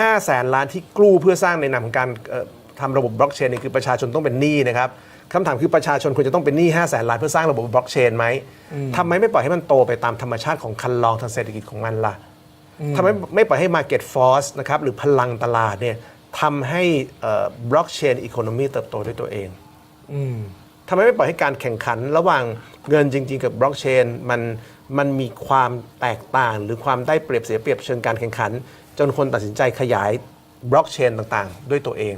5แสนล้านที่กู้เพื่อสร้างในนามของการเอ่อทำระบบบล็อกเชนนี่คือประชาชนต้องเป็นหนี้นะครับคำถามคือประชาชนควรจะต้องเป็นหนี้5แสนล้านเพื่อสร้างระบบบล็อกเชนไหมทำไมไม่ปล่อยให้มันโตไปตามธรรมชาติของคันลองทางเศรษฐกิจของมันล่ะทำไมไม่ปล่อยให้ Market Force นะครับหรือพลังตลาดเนี่ยทำให้บล็อกเชนอีโคโนมีเติบโตด้วยตัวเองทำไมไม่ปล่อยให้การแข่งขันระหว่างเงินจริง ๆ กับบล็อกเชนมัน มันมีความแตกต่างหรือความได้เปรียบเสียเปรียบเชิงการแข่งขัน จนคนตัดสินใจขยายบล็อกเชนต่างๆ ด้วยตัวเอง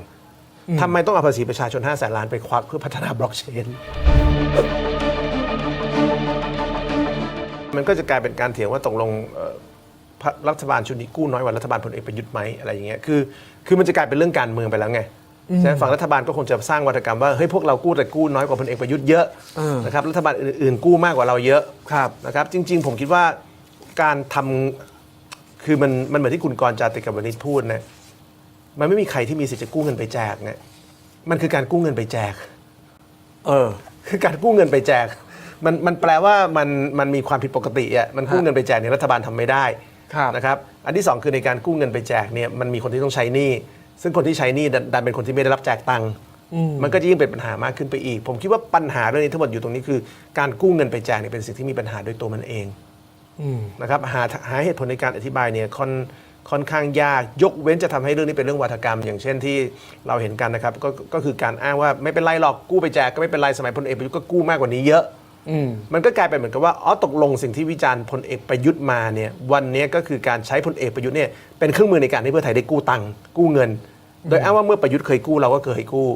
ทำไมต้องเอาภาษีประชาชน 5 แสนล้านไปควักเพื่อพัฒนาบล็อกเชน มันก็จะกลายเป็นการเถียงว่าตกลงเอ่อพรรครัฐบาลชุดนี้กู้น้อยกว่ารัฐบาลพลเอกประยุทธ์ไหมอะไรอย่างเงี้ย คือ คือมันจะกลายเป็นเรื่องการเมืองไปแล้วไง ฉะนั้นฝั่งรัฐบาลก็คงจะสร้างวัฒกรรมว่าเฮ้ยพวกเรากู้แต่กู้น้อยกว่าพลเอกประยุทธ์เยอะเออนะครับรัฐบาลอื่นๆ กู้มากกว่าเราเยอะครับนะครับจริง ๆ ผมคิดว่าการทำคือมันมันเหมือนที่คุณกรณ์จาติกาวนิชพูดนะมันไม่มีใครที่มีสิทธิ์จะกู้เงินไปแจกเนี่ยมันคือการกู้เงินไปแจก เออ คือการกู้เงินไปแจก มันมันแปลว่ามันมันมีความผิดปกติอะมันกู้ฮะเงินไปแจกเนี่ยรัฐบาลทำไม่ได้ครับนะครับ อันที่สองคือในการกู้เงินไปแจกเนี่ยมันมีคนที่ต้องใช้หนี้ ซึ่งคนที่ใช้หนี้ดันดันเป็นคนที่ไม่ได้รับแจกตังค์มันก็จะยิ่งเป็นปัญหามากขึ้นไปอีก ผมคิดว่าปัญหาเรื่องนี้ทั้งหมดอยู่ตรงนี้คือ การกู้เงินไปแจกเนี่ยเป็นสิ่งที่มีปัญหาด้วยตัวมันเองนะครับหาหาเหตุผลในการอธิบายเนี่ยค่อนค่อนข้างยากยกเว้นจะทำให้เรื่องนี้เป็นเรื่องวัฒกรรม อย่างเช่นที่เราเห็นกันนะครับก็ก็คือการอ้างว่าไม่เป็นไรหรอกกู้ไปแจกก็ไม่เป็นไรสมัยพลเอกประยุทธ์ก็กู้มากกว่านี้เยอะอื มมันก็กลายเป็นเหมือนกับว่าอ๋อตกลงสิ่งที่วิจารณ์พลเอกประยุทธ์มาเนี่ยวันนี้ก็คือการใช้พลเอกประยุทธ์เนี่ยเป็นเครื่องมือในการให้เพื่อไทยได้กู้ตังค์กู้เงิน โดยอ้างว่าเมื่อประยุทธ์เคยกู้เราก็เคยกู้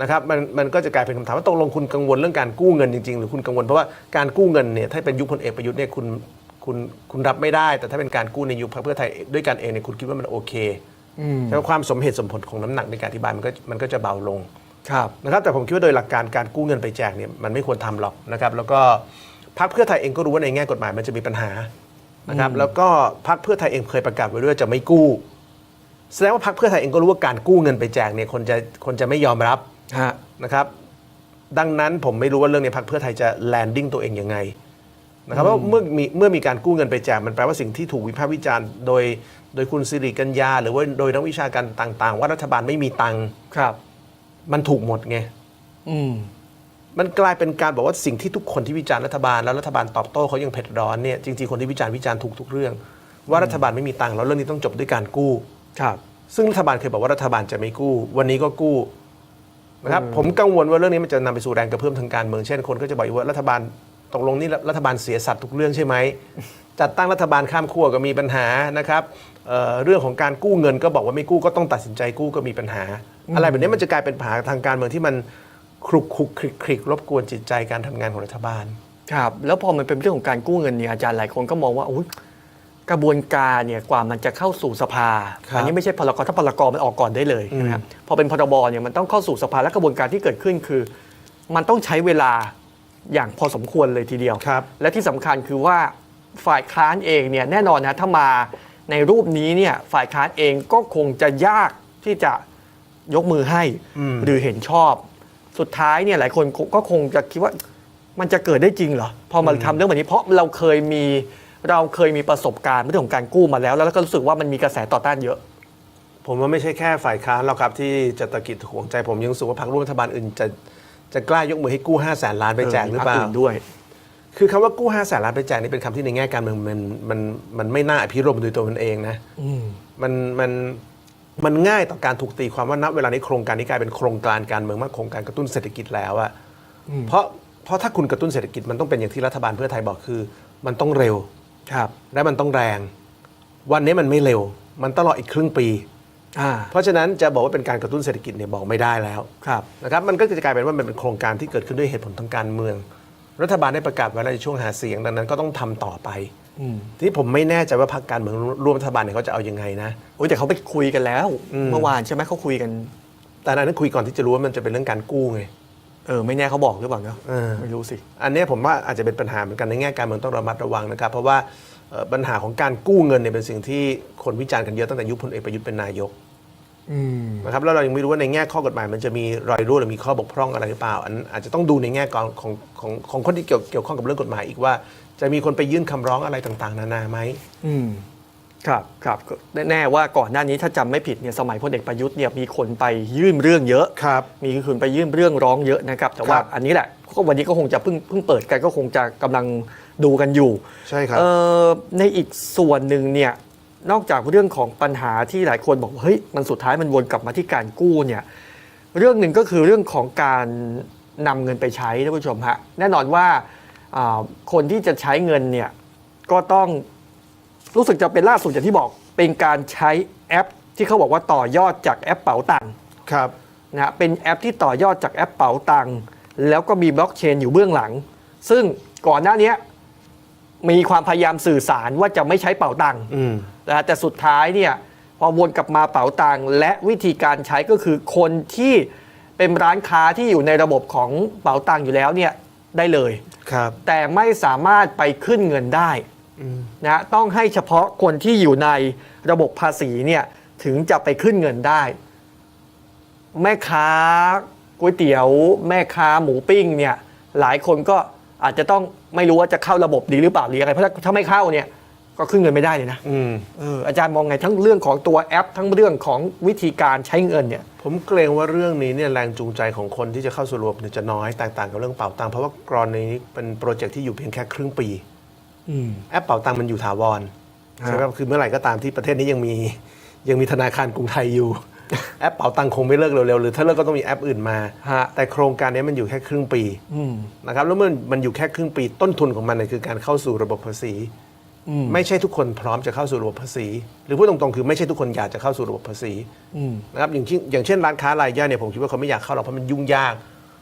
นะครับมันมันก็จะกลายเป็นคำถามว่าตกลงคุณกังวลเรื่องการกู้เงินจริงๆ หรือคุณกังวลเพราะว่าการกู้เงินเนี่ยถ้าเป็นยุคพลเอกประยุทธ์เนี่ยคุณคุณคุณรับไม่ได้ แต่ถ้าเป็นการกู้ในยุคพรรคเพื่อไทยด้วยกันเองเนี่ยคุณคิดว่ามันโอเคแต่ว่าความสมเหตุสมผลของน้ำหนักในการอธิบายมันก็มันก็จะเบาลง ครับนะครับแต่ผมคิดว่าโดยหลักการการกู้เงินไปแจกเนี่ยมันไม่ควรทำหรอกนะครับ แล้วก็พรรคเพื่อไทยเองก็รู้ว่าในแง่กฎหมายมันจะมีปัญหานะครับ แล้วก็พรรคเพื่อไทยเองเคยประกาศไว้ด้วยว่าจะไม่กู้ แสดงว่าพรรคเพื่อไทยเองก็รู้ว่าการกู้เงินไปแจกเนี่ยคนจะคนจะไม่ยอมรับฮะนะครับ ดังนั้นผมไม่รู้ว่าเรื่องในพรรคเพื่อไทยจะแลนดิ้งตัวเองยังไงนะครับเพราะเมื่อมีเมื่อมีการกู้เงินไปแจกมันแปลว่าสิ่งที่ถูกวิพากษ์วิจารณ์โดย โดยคุณสิริกัญญาหรือว่าโดยนักวิชาการต่าง ๆ ว่ารัฐบาลไม่มีตังค์ครับ มันถูกหมดไงอืมมันกลายเป็นการบอกว่าสิ่งที่ทุกคนที่วิจารณ์รัฐบาลแล้วรัฐบาลตอบโต้เขายังเผ็ดร้อนเนี่ยจริงๆคนที่วิจารณ์วิจารณ์ถูกทุกเรื่อง ว่ารัฐบาลไม่มีตังค์แล้วเรื่องนี้ต้องจบด้วยการกู้ ครับ ซึ่งรัฐบาลเคยบอกว่ารัฐบาลจะไม่กู้ วันนี้ก็กู้นะครับผมกังวลว่าเรื่องนี้มันจะนำไปสู่แรงกระเพื่อมทางการเมืองเช่นคนก็จะบอกว่ารัฐบาลตกลงนี่รัฐบาลเสียสัตว์ทุกเรื่องใช่ไหมจัดตั้งรัฐบาลข้ามขั้วก็มีปัญหานะครับเอ่อเรื่องของการกู้เงินก็บอกว่าไม่กู้ก็ต้องตัดสินใจกู้ก็มีปัญหา อะไรแบบนี้มันจะกลายเป็นปัญหาทางการเมืองที่มันคลุกคลุกคลิกคลิกรบกวนจิตใจการทำงานของรัฐบาล ครับ แล้วพอมันเป็นเรื่องของการกู้เงินเนี่ยอาจารย์หลายคนก็มองว่าอุ๊ยกระบวนการเนี่ยกว่ามันจะเข้าสู่สภาครับอันี้ไม่ใช่พลกรถ้าพลกรมันออกก่อนได้เลยนะครับพอเป็นพรบเนี่ยมันต้องเข้าสู่สภาและกระบวนการที่เกิดขึ้นคือ มันต้องใช้เวลาอย่างพอสมควรเลยทีเดียวครับและที่สำคัญคือว่าฝ่ายค้านเองเนี่ยแน่นอนนะถ้ามาในรูปนี้เนี่ยฝ่ายค้านเองก็คงจะยากที่จะ ยกมือให้อืมหรือเห็นชอบ สุดท้ายเนี่ยหลายคนก็คงจะคิดว่ามันจะเกิดได้จริงเหรอ พอมาทำเรื่องแบบนี้เพราะเราเคยมีเราเคยมีประสบการณ์เรื่องของการกู้มาแล้ว แล้วก็รู้สึกว่ามันมีกระแสต่อต้านเยอะ ผมว่าไม่ใช่แค่ฝ่ายค้านหรอกครับที่จะตะกิดห่วงใจผมยังรู้สึกว่าพรรคร่วมรัฐบาลอื่นจะจะกล้ายกมือให้กู้5 0 0แสนล้านไปแจกหรือเปล่ามีพคนด้วย คือคำว่ากู้5 0 0แสนล้านไปแจกนี่เป็นคำที่ในแง่การเมืองมันมันมันไม่น่าอภิรมย์โดยตัวมันเองนะมันมันมั นง่ายต่อการถูกตีความว่าณเวลานี้โครงการนี้กลายเป็นโครงการการเมืองมากโครงการกระตุ้นเศรษฐกิจแล้วอะเพราะเพราะถ้าคุณกระตุ้นเศรษฐกิจมันต้องเป็นอย่างที่รัฐบาลเพื่อไทยบอกคือ มันต้องเร็วครับ และมันต้องแรง วันนี้มันไม่เร็ว มันต้องรออีกครึ่งปีอ่าเพราะฉะนั้นจะบอกว่าเป็นการกระตุ้นเศรษฐกิจเนี่ยบอกไม่ได้แล้วครับนะครับมันก็จะกลายเป็นว่ามันเป็นโครงการที่เกิดขึ้นด้วยเหตุผลทางการเมือง รัฐบาลได้ประกาศไว้แล้วในช่วงหาเสียงดังนั้นก็ต้องทำต่อไปอืม ที่ผมไม่แน่ใจว่าพรรคการเมืองร่วมรัฐบาลเนี่ยเขาจะเอายังไงนะโอ้ยแต่เขาไปคุยกันแล้วอืมเมื่อวานใช่ไหมเขาคุยกัน แต่อันนั้นคุยก่อนที่จะรู้ว่ามันจะเป็นเรื่องการกู้ไงเออไม่แน่เขาบอกหรือเปล่าเนาะเออไม่รู้สิ อันเนี้ยผมว่าอาจจะเป็นปัญหาเหมือนกันในแง่การเมืองต้องระมัดระวังนะครับ เพราะว่าเอ่อปัญหาของการกู้เงินเนี่ยเป็นสิ่งที่คนวิจารณ์กันเยอะตั้งแต่ยุคพลเอกประยุทธ์เป็นนายกอืมนะครับแล้วเรายังไม่รู้ว่าในแง่ข้อกฎหมายมันจะมีรอยรั่วหรือมีข้อบกพร่องอะไรหรือเปล่า อันอาจจะต้องดูในแง่ของของของของคนที่เกี่ยวเกี่ยวข้องกับเรื่องกฎหมายอีกว่า จะมีคนไปยื่นคำร้องอะไรต่างๆ นานาไหม อืมครับครับก็แน่ๆว่าก่อนหน้านี้ถ้าจำไม่ผิดเนี่ยสมัยพลเอกประยุทธ์เนี่ยมีคนไปยื่นเรื่องเยอะ ครับ มีคนไปยื่นเรื่องร้องเยอะนะครับ แต่ว่าครับ อันนี้แหละก็วันนี้ก็คงจะเพิ่งเพิ่งเปิดกันก็คงจะกำลังดูกันอยู่ ใช่ครับ เอ่อในอีกส่วนหนึ่งเนี่ยนอกจากเรื่องของปัญหาที่หลายคนบอกว่าเฮ้ยมันสุดท้ายมันวนกลับมาที่การกู้เนี่ยเรื่องหนึ่งก็คือเรื่องของการนำเงินไปใช้ท่านผู้ชมฮะแน่นอนว่าอ่า คนที่จะใช้เงินเนี่ยก็ต้องรู้สึกจะเป็นล่าสุดอย่างที่บอกเป็นการใช้แอป ที่เขาบอกว่าต่อยอดจากแอปเป๋าตังค์ครับนะฮะเป็นแอปที่ต่อยอดจากแอปเป๋าตังค์แล้วก็มีบล็อกเชนอยู่เบื้องหลัง ซึ่งก่อนหน้านี้มีความพยายามสื่อสารว่าจะไม่ใช้เป๋าตังค์อืมนะฮะแต่สุดท้ายเนี่ยพอวนกลับมาเป๋าตังค์และวิธีการใช้ก็คือคนที่เป็นร้านค้าที่อยู่ในระบบของเป๋าตังค์อยู่แล้วเนี่ย ได้เลย ครับ แต่ไม่สามารถไปขึ้นเงินได้นะฮะต้องให้เฉพาะคนที่อยู่ในระบบภาษีเนี่ยถึงจะไปขึ้นเงินได้ แม่ค้าก๋วยเตี๋ยว แม่ค้าหมูปิ้งเนี่ยหลายคนก็อาจจะต้องไม่รู้ว่าจะเข้าระบบดีหรือเปล่าหรืออะไรเพราะถ้าถ้าไม่เข้าเนี่ย ก็ขึ้นเงินไม่ได้เลยนะอืมเอออาจารย์มองไงทั้งเรื่องของตัวแอป ทั้งเรื่องของวิธีการใช้เงินเนี่ย ผมเกรงว่าเรื่องนี้เนี่ยแรงจูงใจของคนที่จะเข้าสู่ระบบเนี่ยจะน้อยแตกต่างกับเรื่องเป่าตังค์เพราะว่ากรณีนี้เป็นโปรเจกต์ที่อยู่เพียงแค่ครึ่งปี อืม แอปเป่าตังค์มันอยู่ถาวรฮะใช่ไหมครับคือเมื่อไหร่ก็ตามที่ประเทศนี้ยังมียังมีธนาคารกรุงไทยอยู่ แอปเป่าตังค์คงไม่เลิกเร็วๆหรือถ้าเลิกก็ต้องมีแอปอื่นมา ฮะ แต่โครงการนี้มันอยู่แค่ครึ่งปีอืม นะครับแล้วเมื่อมันอยู่แค่ครึ่งปีต้นทุนของมันเนี่ยคือการเข้าสู่ระบบภาษีอืม ไม่ใช่ทุกคนพร้อมจะเข้าสู่ระบบภาษี หรือพูดตรงๆคือไม่ใช่ทุกคนอยากจะเข้าสู่ระบบภาษีอืมนะครับอย่างเช่นอย่างเช่นร้านค้ารายย่อยเนี่ยผมคิดว่าเขาไม่อยากเข้าหรอกเพราะมันยุ่งยาก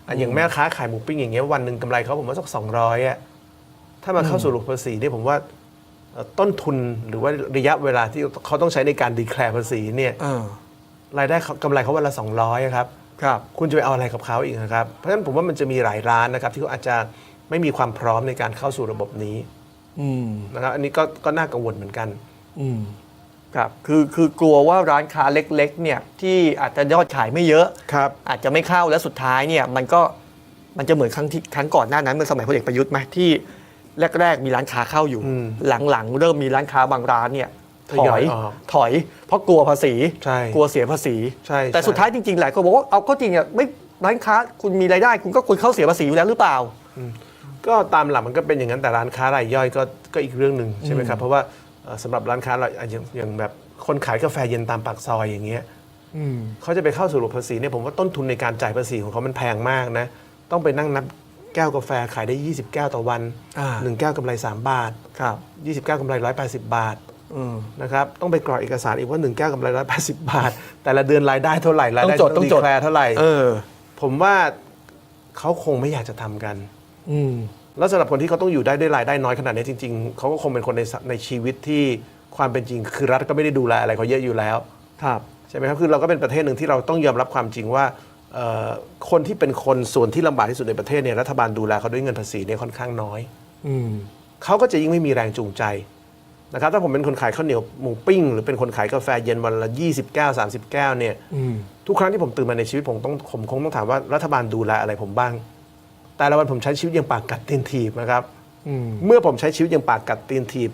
อะอย่างแม่ค้าขายหมูปิ้งอย่างเงี้ยวันหนึ่งกำไรเขาผมว่าสักสองร้อยอะถ้ามาเข้าสู่ระบบภาษีเนี่ยผมว่าเอ่อต้นทุนหรือว่าระยะเวลาที่เขาต้องใช้ในการดีแคลร์ภาษีเนี่ยเออรายได้เขากำไรเขาวันละ200ครับครับ คุณจะไปเอาอะไรกับเขาอีกนะครับ เพราะฉะนั้นผมว่ามันจะมีหลายร้านนะครับ ที่เขาอาจจะไม่มีความพร้อมในการเข้าสู่ระบบนี้อืม นะครับอันนี้ก็ก็น่ากังวลเหมือนกันอืมครับคือคือกลัวว่าร้านค้าเล็กๆ เนี่ยที่อาจจะยอดขายไม่เยอะครับ อาจจะไม่เข้าแล้วสุดท้ายเนี่ยมันก็มันจะเหมือนครั้งที่ครั้งก่อนหน้านั้นเมื่อสมัยพลเอกประยุทธ์ไหมที่แรก ๆ มีร้านค้าเข้าอยู่อืมหลังๆ เริ่มมีร้านค้าบางร้านเนี่ยทถยออยยออกถอย เพราะกลัวภาษีใช่กลัวเสียภาษีใช่แต่ใช่สุดท้ายจริงๆหลายคนบอกว่าเอาก็จริงอะไม่ร้านค้าคุณมีรายได้ คุณก็ควรเข้าเสียภาษีอยู่แล้วหรือเปล่า ก็ตามหลักมันก็เป็นอย่างนั้นแต่ร้านค้ารายย่อยก็ก็อีกเรื่องหนึ่งใช่ไหมครับ เพราะว่าเอ่อสำหรับร้านค้ารายอย่างอย่างแบบคนขายกาแฟเย็นตามปากซอยอย่างเงี้ยอืมเขาจะไปเข้าสู่ระบบภาษีเนี่ยผมว่าต้นทุนในการจ่ายภาษีของเขามันแพงมากนะต้องไปนั่งนับแก้วกาแฟขายได้ 20 แก้วต่อวันอ่า หนึ่งแก้วกำไร 3 บาท ครับ20แก้วกำไร 180 บาท อืม นะครับต้องไปกรอกเอกสารอีกว่า 1 แก้วกำไร 180 บาท แต่ละเดือนรายได้เท่าไหร่รายได้ต้องจดต้องจดดีแคลร์เท่าไหร่ เออ ผมว่าเขาคงไม่อยากจะทำกัน อืมแล้วสำหรับคนที่เขาต้องอยู่ได้ด้วยรายได้น้อยขนาดนี้จริง ๆเขาก็คงเป็นคนในสในชีวิตที่ความเป็นจริง คือรัฐก็ไม่ได้ดูแลอะไรเขาเยอะอยู่แล้ว ครับ ใช่ไหมครับ คือเราก็เป็นประเทศหนึ่งที่เราต้องยอมรับความจริงว่าเอ่อคนที่เป็นคนส่วนที่ลำบากที่สุดในประเทศเนี่ยรัฐบาลดูแลเขาด้วยเงินภาษีเนี่ยค่อนข้างน้อย อืม เขาก็จะยิ่งไม่มีแรงจูงใจนะครับถ้าผมเป็นคนขายข้าวเหนียวหมูปิ้ง หรือเป็นคนขายกาแฟเย็นวันละ 20 แก้ว 30 แก้วเนี่ยอืม ทุกครั้งที่ผมตื่นมาในชีวิตผมต้องผมคงต้องถามว่ารัฐบาลดูแลอะไรผมบ้าง แต่ละวันผมใช้ชีวิตอย่างปากกัดตีนถีบนะครับอืมเมื่อผมใช้ชีวิตอย่างปากกัดตีนถีบ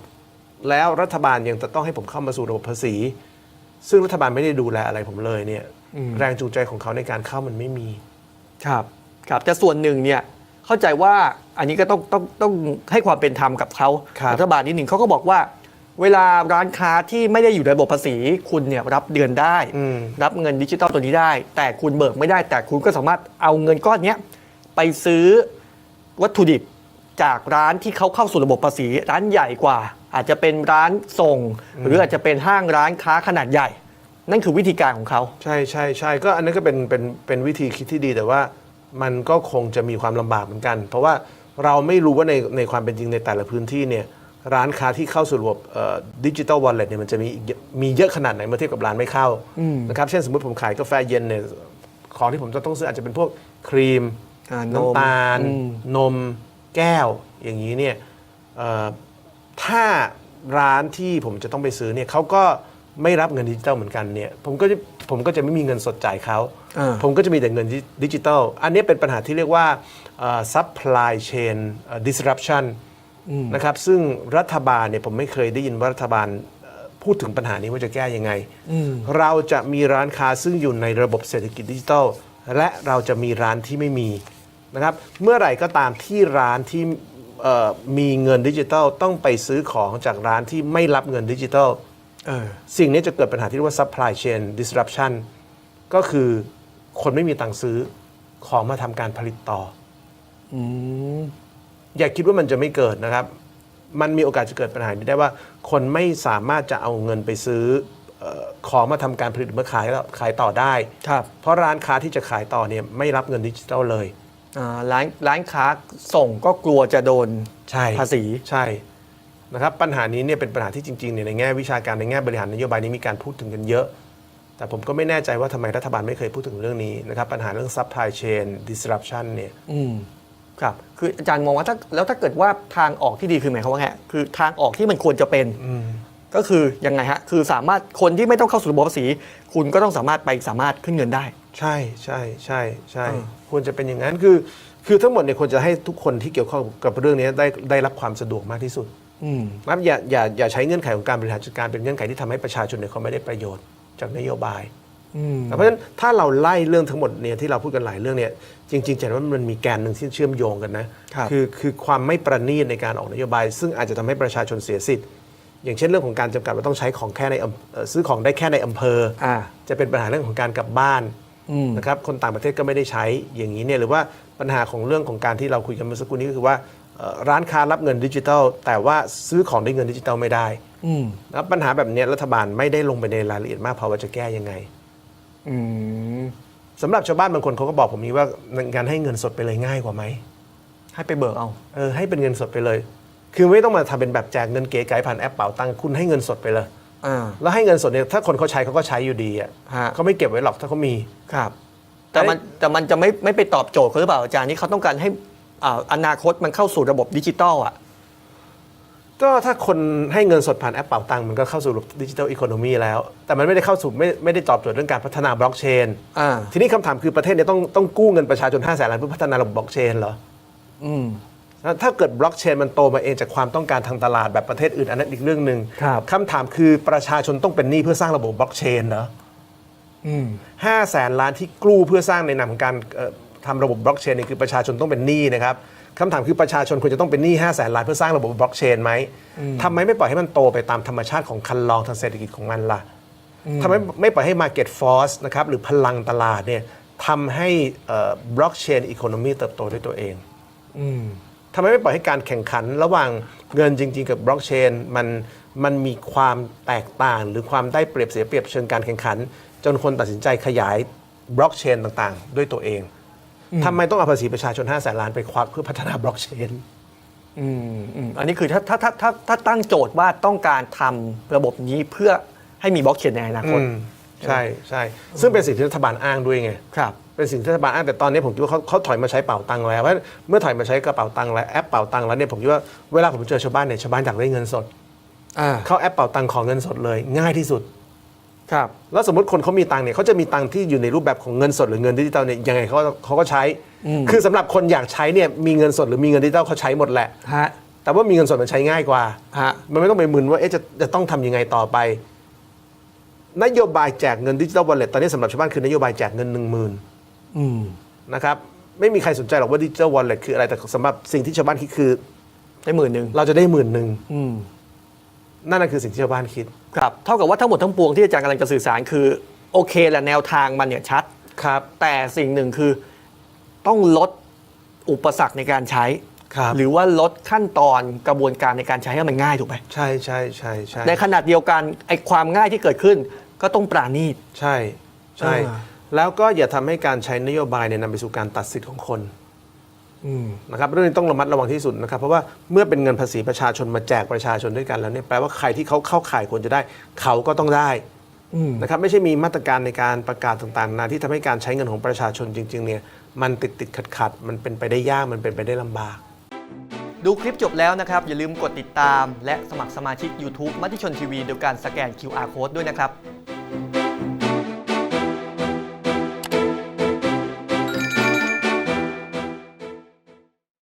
แล้วรัฐบาลยังจะต้องให้ผมเข้ามาสู่ระบบภาษี ซึ่งรัฐบาลไม่ได้ดูแลอะไรผมเลยเนี่ยอืมแรงจูงใจของเขาในการเข้ามันไม่มี ครับ ครับแต่ส่วนหนึ่งเนี่ยเข้าใจว่าอันนี้ก็ต้องต้องต้องให้ความเป็นธรรมกับเขาครับรัฐบาลนิดหนึ่งเขาก็บอกว่า เวลาร้านค้าที่ไม่ได้อยู่ในระบบภาษี คุณเนี่ยรับเดือนได้อืมรับเงินดิจิตอลตัวนี้ได้ แต่คุณเบิกไม่ได้แต่คุณก็สามารถเอาเงินก้อนเนี้ย ไปซื้อวัตถุดิบจากร้านที่เขาเข้าสู่ระบบภาษีร้านใหญ่กว่า อาจจะเป็นร้านส่ง หรืออาจจะเป็นห้างร้านค้าขนาดใหญ่ นั่นคือวิธีการของเขา ใช่ใช่ใช่ก็อันนั้นก็เป็นเป็นเป็นวิธีคิดที่ดีแต่ว่ามันก็คงจะมีความลำบากเหมือนกัน เพราะว่าเราไม่รู้ว่าในในความเป็นจริงในแต่ละพื้นที่เนี่ยร้านค้าที่เข้าสู่ระบบดิจิตอลวอลเล็ตเนี่ยมันจะมีอีกเยอะมีเยอะขนาดไหนเมื่อเทียบกับร้านไม่เข้าอืมนะครับเช่นสมมติผมขายกาแฟเย็นเนี่ยของที่ผมจะต้องซื้ออาจจะเป็นพวกครีมอ่า นมน้ำตาลอืมนมแก้วอย่างนี้เนี่ยเอ่อถ้าร้านที่ผมจะต้องไปซื้อเนี่ยเขาก็ไม่รับเงินดิจิตอลเหมือนกันเนี่ยผมก็จะผมก็จะไม่มีเงินสดจ่ายเขาอ่าผมก็จะมีแต่เงินดิจิตอลอันนี้เป็นปัญหาที่เรียกว่าเอ่อ supply chain เอ่อ disruption นะครับซึ่งรัฐบาลเนี่ยผมไม่เคยได้ยินว่ารัฐบาลเอ่อพูพูดถึงปัญหานี้ว่าจะแก้ยังไงอืมเราจะมีร้านค้าซึ่งอยู่ในระบบเศรษฐกิจดิจิทัลและเราจะมีร้านที่ไม่มี นะครับเมื่อไหร่ก็ตามที่ร้านที่เอ่อมีเงินดิจิทัลต้องไปซื้อของจากร้านที่ไม่รับเงินดิจิทัลเออสิ่งนี้จะเกิดปัญหาที่เรียกว่า supply chain disruption ก็คือคนไม่มีตังค์ซื้อของมาทำการผลิตต่ออืมอย่าคิดว่ามันจะไม่เกิดนะครับ มันมีโอกาสจะเกิดปัญหานี้ได้ว่า คนไม่สามารถจะเอาเงินไปซื้อเอ่อของมาทำการผลิตมาขายขายต่อได้ครับเพราะร้านค้าที่จะขายต่อเนี่ยไม่รับเงินดิจิทัลเลย อ่าร้านร้านค้าส่งก็กลัวจะโดนใช่ภาษีใช่นะครับปัญหานี้เนี่ยเป็นปัญหาที่จริงๆเนี่ยในแง่วิชาการในแง่บริหารนโยบายนี้มีการพูดถึงกันเยอะ แต่ผมก็ไม่แน่ใจว่าทำไมรัฐบาลไม่เคยพูดถึงเรื่องนี้นะครับปัญหาเรื่อง supply chain disruption เนี่ย อืมครับ คืออาจารย์มองว่าถ้าแล้วถ้าเกิดว่าทางออกที่ดีคือหมายความว่าไงคือทางออกที่มันควรจะเป็น ก็คือยังไงฮะ คือสามารถคนที่ไม่ต้องเข้าสู่ระบบภาษี คุณก็ต้องสามารถไปสามารถขึ้นเงินได้ ใช่ใช่ใช่ใช่เออ ควรจะเป็นอย่างนั้นคือ คือทั้งหมดเนี่ยควรจะให้ทุกคนที่เกี่ยวข้องกับเรื่องนี้ได้ได้รับความสะดวกมากที่สุดอืมนะครับอย่าอย่าอย่าใช้เงื่อนไขของการบริหารจัดการเป็นเงื่อนไขที่ทำให้ประชาชนเนี่ยเขาไม่ได้ประโยชน์จากนโยบายอืมเพราะฉะนั้นถ้าเราไล่เรื่องทั้งหมดเนี่ยที่เราพูดกันหลายเรื่องเนี่ยจริงๆจะเห็นว่ามันมีแกนหนึ่งที่เชื่อมโยงกันนะครับอคือความไม่ประณีตในการออกนโยบาย ซึ่งอาจจะทำให้ประชาชนเสียสิทธิ์ อย่างเช่นเรื่องของการจำกัดว่าต้องใช้ของแค่ในอำเอ่อซื้อของได้แค่ในอำเภอออ่าจะเป็นปัญหาเรื่องของการกลับบ้านอืม นะครับคนต่างประเทศก็ไม่ได้ใช้อย่างนี้เนี่ยหรือว่าปัญหาของเรื่องของการที่เราคุยกันเมื่อสักครู่นี้ก็คือว่าเอ่อร้านค้ารับเงินดิจิทัล แต่ว่าซื้อของได้เงินดิจิทัลไม่ได้อืมนะครับปัญหาแบบเนี้ยรัฐบาลไม่ได้ลงไปในรายละเอียดมากพอว่าจะแก้ยังไงอืมสำหรับชาวบ้านบางคนเขาก็บอกผมนี้ว่าการให้เงินสดไปเลยง่ายกว่าไหมให้ไปเบิกเอาเออให้เป็นเงินสดไปเลย คือไม่ต้องมาทำเป็นแบบแจกเงินเก๋ไก๋ผ่านแอปเป๋าตังค์คุณให้เงินสดไปเลย อ่า แล้วให้เงินสดเนี่ยถ้าคนเขาใช้เขาก็ใช้อยู่ดีอะฮะ เขาไม่เก็บไว้หรอกถ้าเขามี ครับ แต่มันแต่มันจะไม่ไม่ไปตอบโจทย์เขาหรือเปล่าอาจารย์นี่เขาต้องการให้อ่าอนาคตมันเข้าสู่ระบบดิจิตอลอะ ก็ถ้าคนให้เงินสดผ่านแอปเป๋าตังค์มันก็เข้าสู่ระบบดิจิทัลอีโคโนมีแล้ว แต่มันไม่ได้เข้าสู่ไม่ไม่ได้ตอบโจทย์เรื่องการพัฒนาบล็อกเชน อ่า ทีนี้คำถามคือประเทศเนี้ต้องต้องกู้เงินประชาชน5แสนล้านเพื่อพัฒนาระบบบล็อกเชนเหรอ อืมแล้ว ถ้าเกิดบล็อกเชนมันโตมาเองจากความต้องการทางตลาดแบบประเทศอื่นอันนั้นอีกเรื่องหนึ่งครับคำถามคือประชาชนต้องเป็นหนี้เพื่อสร้างระบบบล็อกเชนเหรออืมห้าแสนล้านที่กู้เพื่อสร้างในนามของการเอ่อทำระบบบล็อกเชนนี่คือประชาชนต้องเป็นหนี้นะครับคำถามคือประชาชนควรจะต้องเป็นหนี้5 0 0แสนล้านเพื่อสร้างระบบบล็อกเชนไหมทำไมไม่ปล่อยให้มันโตไปตามธรรมชาติของคันลองทางเศรษฐกิจของมันล่ะทำไมไม่ปล่อยให้ Market Force นะครับหรือพลังตลาดเนี่ยทำให้บล็อกเชนอีโคโนมีเติบโตด้วยตัวเอง อืมทำไมไม่ปล่อยให้การแข่งขัน ระหว่างเงินจริง ๆ กับบล็อกเชนมันมันมีความแตกต่าง หรือความได้เปรียบเสียเปรียบเชิงการแข่งขัน จนคนตัดสินใจขยายบล็อกเชนต่างๆ ด้วยตัวเองทำไมต้องเอาภาษีประชาชน5แสนล้านไปควักเพื่อพัฒนาบล็อกเชนอืมอืมอันนี้คือถ้าถ้าถ้าถ้าถ้าตั้งโจทย์ว่าต้องการทำระบบนี้เพื่อให้มีบล็อกเชนในอนาคต ใช่ใช่ซึ่งเป็นสิ่งที่รัฐบาลอ้างด้วยไง ครับ เป็นสิ่งที่รัฐบาลอ้างแต่ตอนนี้ผมคิดว่าเขาเขาถอยมาใช้เป๋าตังค์แล้วเพราะเมื่อถอยมาใช้กระเป๋าตังค์แล้วแอปเป๋าตังค์แล้วเนี่ยผมคิดว่าเวลาผมเจอชาวบ้านเนี่ยชาวบ้านอยากได้เงินสดอ่าเข้าแอปเป๋าตังค์ขอเงินสดเลย ง่ายที่สุด ครับ แล้วสมมติคนเขามีตังค์เนี่ยเขาจะมีตังค์ที่อยู่ในรูปแบบของเงินสดหรือเงินดิจิตอลเนี่ยยังไงเขาเขาก็ใช้ คือสำหรับคนอยากใช้เนี่ยมีเงินสดหรือมีเงินดิจิตอลเขาใช้หมดแหละ ฮะ แต่ว่ามีเงินสดมันใช้ง่ายกว่า ฮะ มันไม่ต้องไปมึนว่าเอ๊ะจะจะต้องทำยังไงต่อไป นโยบายแจกเงินดิจิตอลวอลเล็ตตอนนี้สำหรับชาวบ้านคือนโยบายแจกเงินหนึ่งหมื่นอืม นะครับ ไม่มีใครสนใจหรอกว่าดิจิตอลวอลเล็ตคืออะไรแต่สำหรับสิ่งที่ชาวบ้านคิดคือ ได้หมื่นหนึ่งเราจะได้หมื่นหนึ่งอืมนั่นนะคือสิ่งที่ชาวบ้านคิด ครับ เท่ากับว่าทั้งหมดทั้งปวงที่อาจารย์กำลังจะสื่อสารคือ โอเคแหละแนวทางมันเนี่ยชัด ครับ แต่สิ่งหนึ่งคือต้องลดอุปสรรคในการใช้ ครับ หรือว่าลดขั้นตอนกระบวนการในการใช้ให้มันง่ายถูกไหมใช่ใช่ใช่ใช่ในขณะเดียวกันไอ้ความง่ายที่เกิดขึ้น ก็ต้องปราณีต ใช่ ใช่อ่า แล้วก็อย่าทำให้การใช้นโยบายเนี่ยนำไปสู่การตัดสิทธิ์ของคนอืมนะครับเรื่องนี้ต้องระมัดระวังที่สุดนะครับเพราะว่าเมื่อเป็นเงินภาษีประชาชนมาแจกประชาชนด้วยกันแล้วเนี่ยแปลว่าใครที่เขาเข้าข่ายควรจะได้ เขาก็ต้องได้อืมนะครับไม่ใช่มีมาตรการในการประกาศต่างๆนานาที่ทำให้การใช้เงินของประชาชนจริง ๆ เนี่ย มันติดติดขัดขัดๆมันเป็นไปได้ยากมันเป็นไปได้ลำบาก ดูคลิปจบแล้วนะครับ อย่าลืมกดติดตาม และสมัครสมาชิก YouTube มติชนทีวีโดยการสแกน QR Code ด้วยนะครับ